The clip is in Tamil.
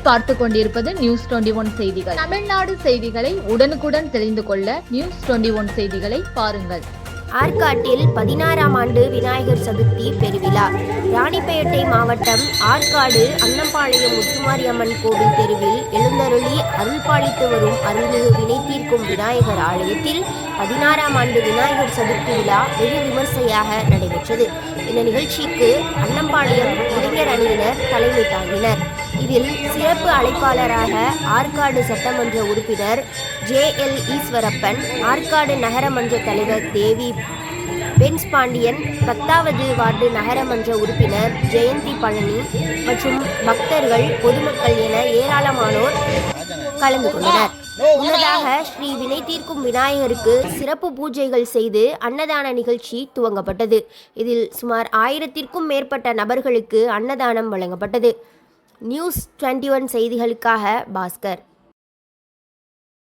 பார்த்து கொண்டிருப்பது நியூஸ் டுவெண்டி ஒன் செய்திகள். தமிழ்நாடு செய்திகளை உடனுக்குடன் தெரிந்து கொள்ள நியூஸ் டுவெண்டி ஒன் செய்திகளை பாருங்கள். ஆற்காட்டில் பதினாறாம் ஆண்டு விநாயகர் சதுர்த்தி பெருவிழா. ராணிப்பேட்டை மாவட்டம் ஆற்காடு அன்னம்பாளையம் முத்துமாரியம்மன் கோவில் தெருவில் எழுந்தருளி அருள்பாலித்து வரும் அருள்மிகு வினை தீர்க்கும் விநாயகர் ஆலயத்தில் பதினாறாம் ஆண்டு விநாயகர் சதுர்த்தி விழா வெகு விமர்சையாக நடைபெற்றது. இந்த நிகழ்ச்சிக்கு அன்னம்பாளையம் இளைஞர் அணியினர் தலைமை தாங்கினர். இதில் சிறப்பு அழைப்பாளராக ஆற்காடு சட்டமன்ற உறுப்பினர் ஜே எல் ஈஸ்வரப்பன் ஆற்காடு நகரமன்ற தலைவர் தேவி பென்ஸ் பாண்டியன் பத்தாவது வார்டு நகரமன்ற உறுப்பினர் ஜெயந்தி பழனி மற்றும் பக்தர்கள் பொதுமக்கள் என ஏராளமானோர் கலந்து கொண்டனர். முன்னதாக ஸ்ரீ வினை தீர்க்கும் விநாயகருக்கு சிறப்பு பூஜைகள் செய்து அன்னதான நிகழ்ச்சி துவங்கப்பட்டது. இதில் சுமார் ஆயிரத்திற்கும் மேற்பட்ட நபர்களுக்கு அன்னதானம் வழங்கப்பட்டது. நியூஸ் டுவெண்ட்டி ஒன் செய்திகளுக்காக பாஸ்கர்.